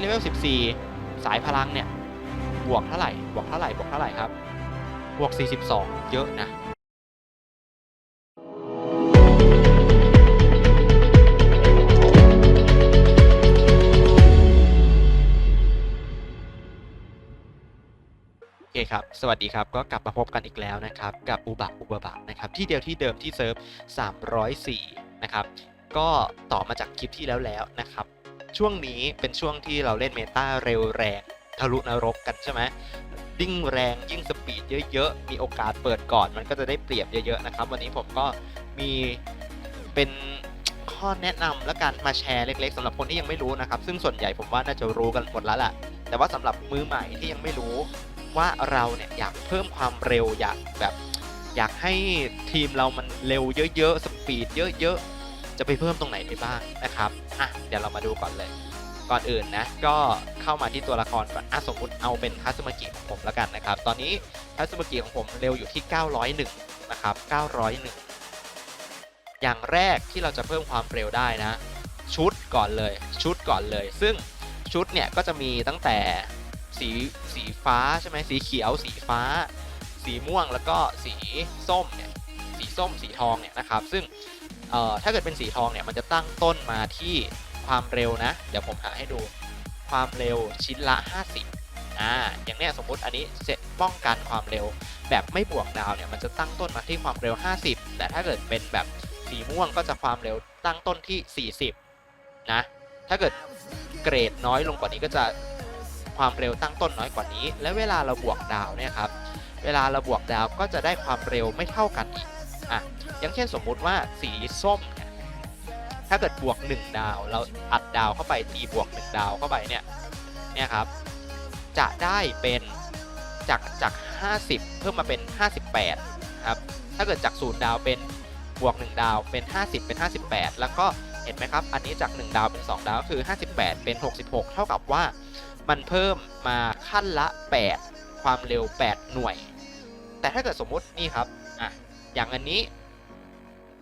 เลเวล14 สายพลังเนี่ยบวกเท่าไหร่บวกเท่าไหร่บวกเท่าไหร่ครับบวก 42 เยอะนะโอเคครับ สวัสดีครับ ก็กลับมาพบกันอีกแล้วนะครับ กับอุบักอุบะบะนะครับ ที่เดียวที่เดิมที่เซิร์ฟ 304 นะครับ ก็ต่อมาจากคลิปที่แล้วแล้วนะครับ ช่วงนี้เป็นช่วงที่เราเล่นเมตาเร็วแรงทะลุนรกกันใช่ไหมยิ่งแรงยิ่งสปีดเยอะๆ มีโอกาสเปิดก่อน มันก็จะได้เปรียบเยอะๆนะครับ วันนี้ผมก็มีเป็นข้อแนะนำและการมาแชร์เล็กๆสำหรับคนที่ยังไม่รู้นะครับ ซึ่งส่วนใหญ่ผมว่าน่าจะรู้กันหมดแล้วแหละแต่ว่าสำหรับมือใหม่ที่ยังไม่รู้ว่าเราเนี่ยอยากเพิ่มความเร็วอยากแบบ อยากให้ทีมเรามันเร็วเยอะๆ สปีดเยอะๆ จะไปเพิ่มตรงไหนได้บ้างนะครับอะเดี๋ยวเรามาดูก่อนเลย ก่อนอื่นนะก็เข้ามาที่ตัวละครก่อนอะสมมติเอาเป็นคัสมากิของผมแล้วกันนะครับ ตอนนี้คัสมากิของผมเร็วอยู่ที่ 901 นะครับ 901 อย่างแรกที่เราจะเพิ่มความเร็วได้นะ ชุดก่อนเลยชุดก่อนเลย ซึ่งชุดเนี่ยก็จะมีตั้งแต่สีสีฟ้าใช่ไหมสีเขียว สีฟ้า สีม่วงแล้วก็สีส้มเนี่ยสีส้มสีทองเนี่ยนะครับ ซึ่ง เอ่อถ้าเกิดเป็นสีทองเนี่ยมันจะตั้งต้นมาที่ความเร็วนะ เดี๋ยวผมหาให้ดูความเร็วชิ้นละ 50อ่าอย่างเนี้ยสมมุติอันนี้เสร็จป้องกันความเร็วแบบไม่บวกดาวเนี่ยมันจะตั้งต้นมาที่ความเร็ว 50 แต่ถ้าเกิดเป็นแบบสีม่วงก็จะความเร็วตั้งต้นที่ 40 นะ ถ้าเกิดเกรดน้อยลงกว่านี้ก็จะความเร็วตั้งต้นน้อยกว่านี้ และเวลาเราบวกดาวเนี่ยครับ เวลาเราบวกดาวก็จะได้ความเร็วไม่เท่ากันอีก อย่างเช่นสมมุติว่าสีส้มเนี่ยถ้าเกิดบวก 1 ดาว เราอัดดาวเข้าไปตีบวก 1 ดาวเข้าไปเนี่ยเนี่ยครับจะได้เป็นจากจาก 50 เพิ่มมาเป็น 58ครับถ้าเกิดจาก0ดาวเป็นบวก 1 ดาวเป็น 50 เป็น 58 แล้วก็เห็นไหมครับ อันนี้จาก 1 ดาวเป็น 2 ดาวคือ 58 เป็น 66 เท่ากับว่ามันเพิ่มมาขั้นละ 8 ความเร็ว 8 หน่วย แต่ถ้าเกิดสมมุตินี่ครับอะอย่างอันนี้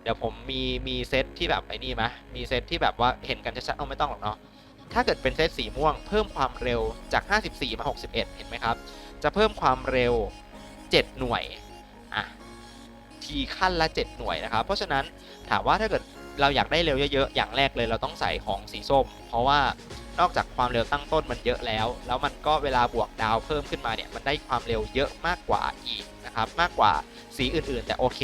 ดี๋ยวผมมีมีเซตที่แบบไอ้นี่ไหมมีเซตที่แบบว่าเห็นกันชัดๆเอาไม่ต้องหรอกเนาะถ้าเกิดเป็นเซตสีม่วง เพิ่มความเร็วจาก 54 มา 61 เห็นไหมครับ จะเพิ่มความเร็ว 7 หน่วยอะทีขั้นละ 7 หน่วยนะครับ เพราะฉะนั้นถามว่าถ้าเกิดเราอยากได้เร็วเยอะๆ อย่างแรกเลยเราต้องใส่ของสีส้ม เพราะว่านอกจากความเร็วตั้งต้นมันเยอะแล้ว แล้วมันก็เวลาบวกดาวเพิ่มขึ้นมาเนี่ยมันได้ความเร็วเยอะมากกว่าอีกนะครับมากกว่าสีอื่นๆ แต่โอเค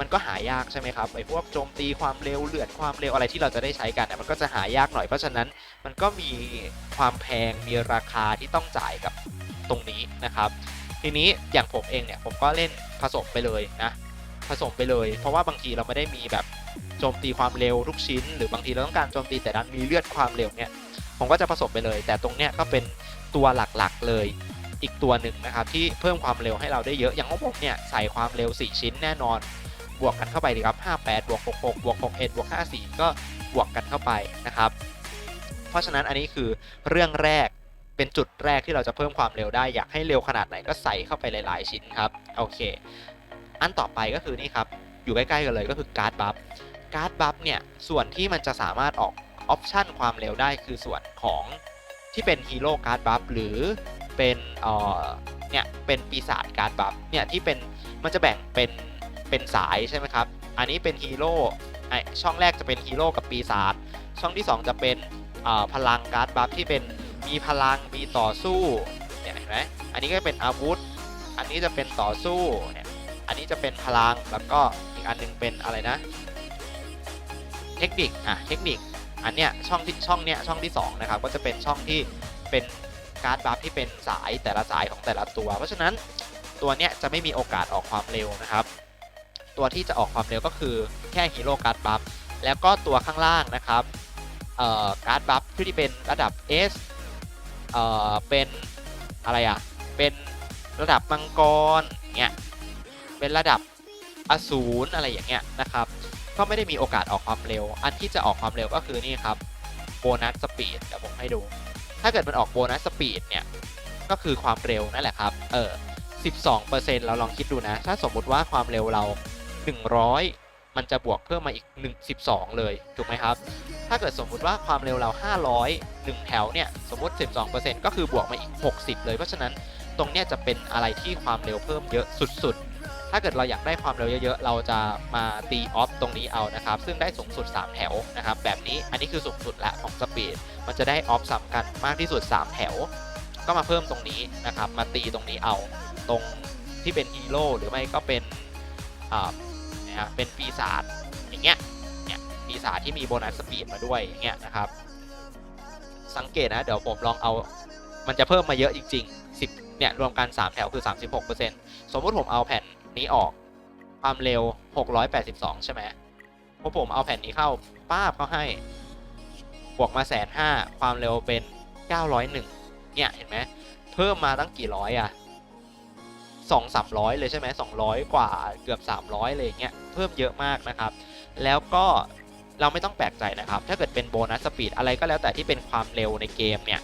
มันก็หายากใช่ไหมครับไอ้พวกโจมตีความเร็วเลือดความเร็วอะไรที่เราจะได้ใช้กันเนี่ยมันก็จะหายากหน่อยเพราะฉะนั้นมันก็มีความแพงมีราคาที่ต้องจ่ายกับตรงนี้นะครับ ทีนี้อย่างผมเองเนี่ยผมก็เล่นผสมไปเลยนะผสมไปเลย เพราะว่าบางทีเราไม่ได้มีแบบโจมตีความเร็วทุกชิ้น หรือบางทีเราต้องการโจมตีแต่ดันมีเลือดความเร็วเนี่ยผมก็จะผสมไปเลย แต่ตรงเนี้ยก็เป็นตัวหลักๆเลยอีกตัวหนึ่งนะครับที่เพิ่มความเร็วให้เราได้เยอะอย่างของผมเนี่ยใส่ความเร็ว 4 ชิ้นแน่นอน บวกกันเข้าไปดีครับ 58 บวก 66 บวก 61 บวก 54 ก็บวกกันเข้าไปนะครับ เพราะฉะนั้นอันนี้คือเรื่องแรกเป็นจุดแรกที่เราจะเพิ่มความเร็วได้ อยากให้เร็วขนาดไหนก็ใส่เข้าไปหลาย ๆ ชิ้นครับ โอเค อันต่อไปก็คือนี่ครับ อยู่ใกล้ ๆ กันเลยก็คือการ์ดบัฟ การ์ดบัฟเนี่ย ส่วนที่มันจะสามารถออกออปชันความเร็วได้คือส่วนของที่เป็นฮีโร่การ์ดบัฟหรือเป็นเอ่อเนี่ยเป็นปีศาจการ์ดบัฟเนี่ยที่เป็นมันจะแบ่งเป็น เป็นสายใช่ไหมครับ อันนี้เป็นฮีโร่ไอช่องแรกจะเป็นฮีโร่กับปีศาจ ช่องที่ 2 จะเป็นพลังการ์ดบัฟที่เป็นมีพลังมีต่อสู้เนี่ยเห็นไหมอันนี้ก็เป็นอาวุธ อันนี้จะเป็นต่อสู้เนี่ย อันนี้จะเป็นพลังแล้วก็อีกอันหนึงเป็นอะไรนะ เทคนิค อะ เทคนิค อันเนี้ยช่องที่ช่องเนี้ยช่องที่2นะครับก็จะเป็นช่องที่เป็นการ์ดบัฟที่เป็นสายแต่ละสายของแต่ละตัว เพราะฉะนั้นตัวเนี้ยจะไม่มีโอกาสออกความเร็วนะครับ ตัวที่จะออกความเร็วก็คือแค่ฮีโร่การ์ดบัฟแล้วก็ตัวข้างล่างนะครับการ์ดบัฟที่เป็นระดับ S เอ่อเป็นอะไรอะ เป็นระดับมังกรเงี้ย เป็นระดับอสูรอะไรอย่างเงี้ยนะครับ ก็ไม่ได้มีโอกาสออกความเร็ว อันที่จะออกความเร็วก็คือนี่ครับโบนัสสปีดเดี๋ยวผมให้ดู ถ้าเกิดมันออกโบนัสสปีดเนี่ย ก็คือความเร็วนั่นแหละครับ เออ12%เราลองคิดดูนะ ถ้าสมมุติว่าความเร็วเรา 100 มันจะบวกเพิ่มมาอีก1 12 เลย ถูกไหมครับ ถ้าเกิดสมมุติว่าความเร็วเรา 500 1 แถวเนี่ย สมมติ 12%ก็คือบวกมาอีก 60 เลย เพราะฉะนั้นตรงเนี้ยจะเป็นอะไรที่ความเร็วเพิ่มเยอะสุดๆ ถ้าเกิดเราอยากได้ความเร็วเยอะๆ เราจะมาตีออฟตรงนี้เอานะครับ ซึ่งได้สูงสุด 3 แถวนะครับ แบบนี้ อันนี้คือสูงสุดละของสปีด มันจะได้ออฟสำคัญมากที่สุด 3 แถว ก็มาเพิ่มตรงนี้นะครับ มาตีตรงนี้เอา ตรงที่เป็นฮีโร่หรือไม่ก็เป็น นะฮะเป็นปีศาจอย่างเงี้ยเนี่ยปีศาจที่มีโบนัสสปีดมาด้วยอย่างเงี้ยนะครับ สังเกตนะเดี๋ยวผมลองเอามันจะเพิ่มมาเยอะจริง ๆ 10เนี่ยรวมกัน 3 แถวคือ 36%สมมุติผมเอาแผ่นนี้ออกความเร็ว 682 ใช่ไหมพอผมเอาแผ่นนี้เข้าป้าบเขาให้บวกมาแสนห้าความเร็วเป็น 901เนี่ยเห็นไหมเพิ่มมาตั้งกี่ร้อยอะ สองสามร้อยเลยใช่ไหมสองร้อยกว่าเกือบ 300เลยอย่างเงี้ยเพิ่มเยอะมากนะครับ แล้วก็เราไม่ต้องแปลกใจนะครับ ถ้าเกิดเป็นโบนัสสปีดอะไรก็แล้วแต่ที่เป็นความเร็วในเกมเนี่ย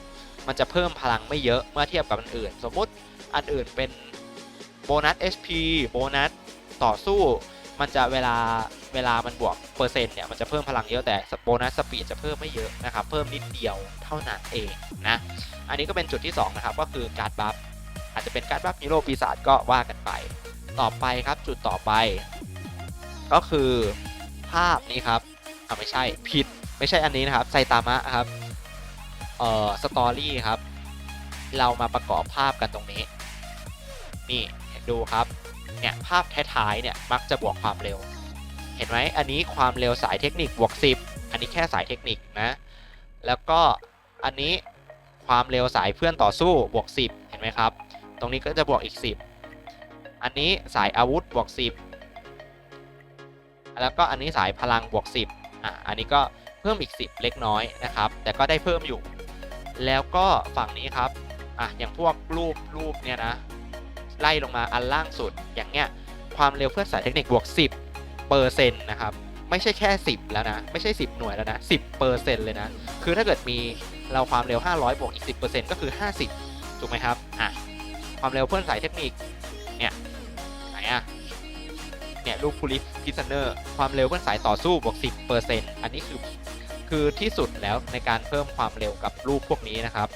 มันจะเพิ่มพลังไม่เยอะเมื่อเทียบกับอันอื่น สมมุติอันอื่นเป็นโบนัส HP โบนัสต่อสู้มันจะเวลาเวลามันบวกเปอร์เซ็นต์เนี่ยมันจะเพิ่มพลังเยอะแต่โบนัสสปีดจะเพิ่มไม่เยอะนะครับ เพิ่มนิดเดียวเท่านั้นเองนะ อันนี้ก็เป็นจุดที่ 2 นะครับ ก็คือการ์ดบัฟ อาจจะเป็นการ์ดบัฟฮีโร่ปีศาจก็ว่ากันไป ต่อไปครับจุดต่อไป ก็คือภาพนี้ครับอ่าไม่ใช่ผิดไม่ใช่อันนี้นะครับไซตามะครับเอ่อสตอรี่ครับ เรามาประกอบภาพกันตรงนี้ นี่เห็นดูครับเนี่ยภาพท้ายๆเนี่ยมักจะบวกความเร็ว เห็นไหมอันนี้ความเร็วสายเทคนิคบวก 10 อันนี้แค่สายเทคนิคนะ แล้วก็อันนี้ความเร็วสายเพื่อนต่อสู้บวก 10 เห็นไหมครับ ตรงนี้ก็จะบวกอีก 10 อันนี้สายอาวุธบวก 10 แล้วก็อันนี้สายพลังบวก 10 อะ อันนี้ก็เพิ่มอีก 10 เล็กน้อยนะครับ แต่ก็ได้เพิ่มอยู่ แล้วก็ฝั่งนี้ครับ อะ อย่างพวกรูปรูปเนี่ยนะ ไล่ลงมาอันล่างสุด อย่างเงี้ย ความเร็วเพื่อสายเทคนิคบวก 10เปอร์เซ็นต์นะครับ ไม่ใช่แค่ 10 แล้วนะ ไม่ใช่ 10 หน่วยแล้วนะ 10เปอร์เซ็นต์เลยนะ คือถ้าเกิดมีเราความเร็ว 500 บวกอีก 10%ก็คือ 50 ถูกไหมครับ อะ ความเร็วเพื่อนสายเทคนิค เนี่ยไหนอะเนี่ยรูปพูลิฟพิซเนอร์ความเร็วเพื่อนสายต่อสู้บวก10%อันนี้คือคือที่สุดแล้วในการเพิ่มความเร็วกับรูปพวกนี้นะครับ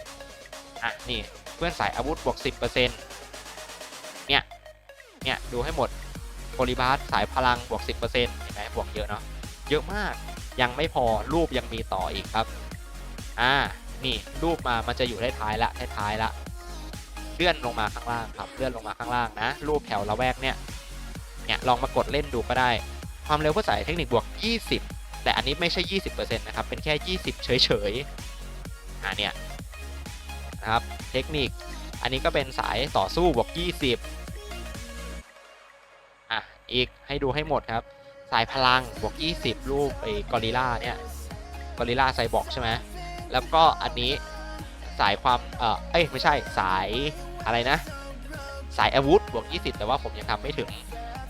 อะนี่เพื่อนสายอาวุธบวก10%เนี่ยเนี่ยดูให้หมดโพลิบาสสายพลังบวก10%เห็นไหมบวกเยอะเนาะเยอะมากยังไม่พอรูปยังมีต่ออีกครับ อ่า นี่รูปมา มันจะอยู่ท้ายๆละท้ายๆละ เลื่อนลงมาข้างล่างครับ เลื่อนลงมาข้างล่างนะ รูปแถวละแวกเนี่ย เนี่ยลองมากดเล่นดูก็ได้ ความเร็วเพื่อสายเทคนิคบวก 20 แต่อันนี้ไม่ใช่ 20%นะครับ เป็นแค่ 20 เฉยๆอ่าเนี่ยนะครับ เทคนิค อันนี้ก็เป็นสายต่อสู้บวก 20 อะ อีกให้ดูให้หมดครับ สายพลังบวก 20 รูปไอ้กอริล่าเนี่ย กอริล่าไซบอร์กใช่ไหม แล้วก็อันนี้สายความ เออเอ้ย ไม่ใช่ สาย อะไรนะ สายอาวุธบวก 20 แต่ว่าผมยังทำไม่ถึง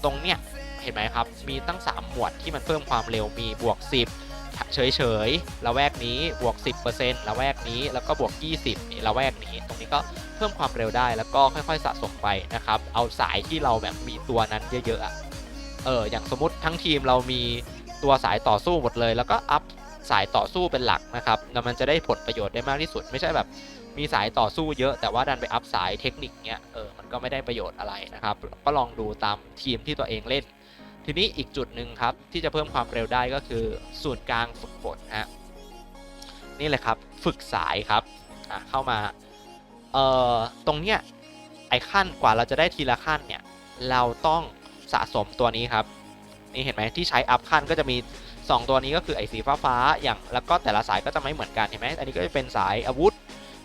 ตรงเนี้ยเห็นไหมครับ มีตั้ง 3 หมวดที่มันเพิ่มความเร็วมีบวก 10เฉยเฉยๆละแวกนี้บวก 10%ละแวกนี้แล้วก็บวก 20นี่ละแวกนี้ ตรงนี้ก็เพิ่มความเร็วได้แล้วก็ค่อยๆสะสมไปนะครับ เอาสายที่เราแบบมีตัวนั้นเยอะๆเอออย่างสมมติทั้งทีมเรามีตัวสายต่อสู้หมดเลย แล้วก็อัพสายต่อสู้เป็นหลักนะครับแล้วมันจะได้ผลประโยชน์ได้มากที่สุดไม่ใช่แบบ มีสายต่อสู้เยอะแต่ว่าดันไปอัพสายเทคนิคเนี้ยเออมันก็ไม่ได้ประโยชน์อะไรนะครับ ก็ลองดูตามทีมที่ตัวเองเล่น ทีนี้อีกจุดหนึ่งครับ ที่จะเพิ่มความเร็วได้ก็คือส่วนกลางฝึกฝนฮะนี่เลยครับฝึกสายครับอะเข้ามาเอ่อตรงเนี้ยไอขั้นกว่าเราจะได้ทีละขั้นเนี่ยเราต้องสะสมตัวนี้ครับนี่เห็นไหมที่ใช้อัพขั้นก็จะมี 2 ตัวนี้ก็คือไอสีฟ้าฟ้าอย่างแล้วก็แต่ละสายก็จะไม่เหมือนกันเห็นไหมอันนี้ก็จะเป็นสายอาวุธ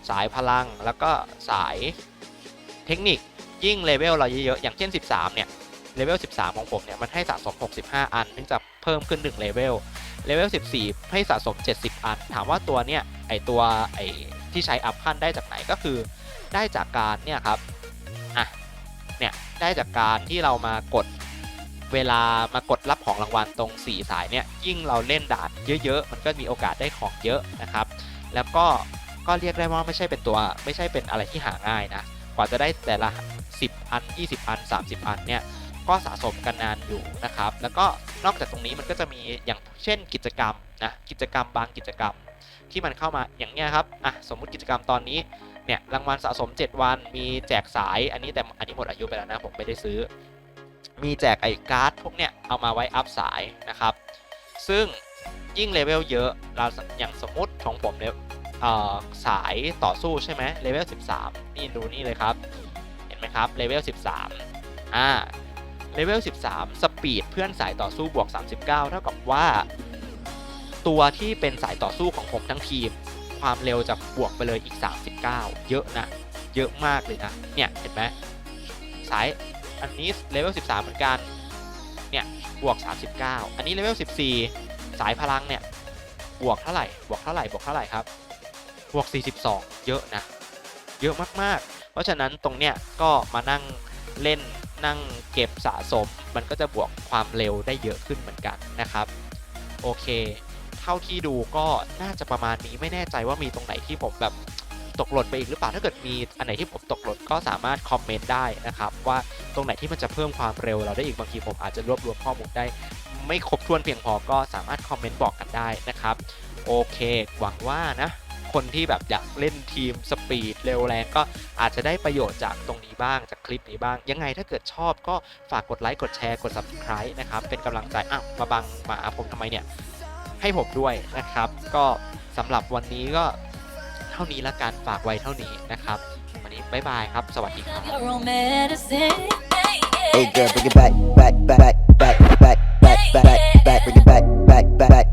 สายพลังแล้วก็สายเทคนิคยิ่งเลเวลเราเยอะๆอย่างเช่น 13 เนี่ยเลเวล 13 ของผมเนี่ยมันให้สะสม 65 อันถึงจะเพิ่มขึ้น 1 เลเวลเลเวล 14 ให้สะสม 70 อัน ถามว่าตัวเนี่ยไอตัวไอที่ใช้อัพขั้นได้จากไหนก็คือ ได้จากการเนี่ยครับอะเนี่ยได้จากการที่เรามากดเวลามากดรับของรางวัลตรง 4 สายเนี่ยยิ่งเราเล่นด่านเยอะๆ มันก็มีโอกาสได้ของเยอะนะครับ แล้วก็ ก็เรียกได้ว่าไม่ใช่เป็นตัวไม่ใช่เป็นอะไรที่หาง่ายนะ กว่าจะได้แต่ละ 10 อัน 20 อัน 30 อันเนี่ยก็สะสมกันนานอยู่นะครับ แล้วก็นอกจากตรงนี้มันก็จะมีอย่างเช่นกิจกรรมนะกิจกรรมบางกิจกรรมที่มันเข้ามาอย่างเงี้ยครับอะสมมุติกิจกรรมตอนนี้เนี่ยรางวัลสะสม 7 วัน มีแจกสายอันนี้แต่อันนี้หมดอายุไปแล้วนะผมไม่ได้ซื้อ มีแจกไอ้การ์ดพวกเนี้ยเอามาไว้อัพสายนะครับ ซึ่งยิ่งเลเวลเยอะเราอย่างสมมติของผมเนี่ย สายต่อสู้ใช่ไหมเลเวล 13 นี่ดูนี่เลยครับ เห็นไหมครับเลเวล 13 อ่าเลเวล 13 สปีดเพื่อนสายต่อสู้บวก 39 เท่ากับว่า ตัวที่เป็นสายต่อสู้ของผมทั้งทีม ความเร็วจะบวกไปเลยอีก 39 เยอะนะ เยอะมากเลยนะ เนี่ยเห็นไหมสายอันนี้เลเวล 13 เหมือนกัน เนี่ยบวก 39 อันนี้เลเวล 14 สายพลังเนี่ยบวกเท่าไหร่ บวกเท่าไหร่ บวกเท่าไหร่ครับ บวก 42 เยอะนะ เยอะมากๆ เพราะฉะนั้นตรงเนี้ยก็มานั่งเล่นนั่งเก็บสะสม มันก็จะบวกความเร็วได้เยอะขึ้นเหมือนกันนะครับ โอเค เท่าที่ดูก็น่าจะประมาณนี้ไม่แน่ใจว่ามีตรงไหนที่ผมแบบตกหล่นไปอีกหรือเปล่าถ้าเกิดมีอันไหนที่ผมตกหล่นก็สามารถคอมเมนต์ได้นะครับ ว่าตรงไหนที่มันจะเพิ่มความเร็วเราได้อีกบางทีผมอาจจะรวบรวมข้อมูลได้ ไม่ครบถ้วนเพียงพอก็สามารถคอมเมนต์บอกกันได้นะครับ โอเค หวังว่านะ คนที่แบบอยากเล่นทีมสปีดเร็วแรงก็อาจจะได้ประโยชน์จากตรงนี้บ้างจากคลิปนี้บ้าง ยังไงถ้าเกิดชอบก็ฝากกดไลค์กดแชร์กด subscribe นะครับ เป็นกำลังใจอ้าวมาบังมาอาผมทำไมเนี่ย ให้ผมด้วยนะครับ ก็สำหรับวันนี้ก็เท่านี้ละกันฝากไว้เท่านี้นะครับ วันนี้บ๊ายบายครับ สวัสดีครับ your own medicine. Hey girl, bring it back, back, back, back, back, back, back, back, back, bring it back, back, back, back.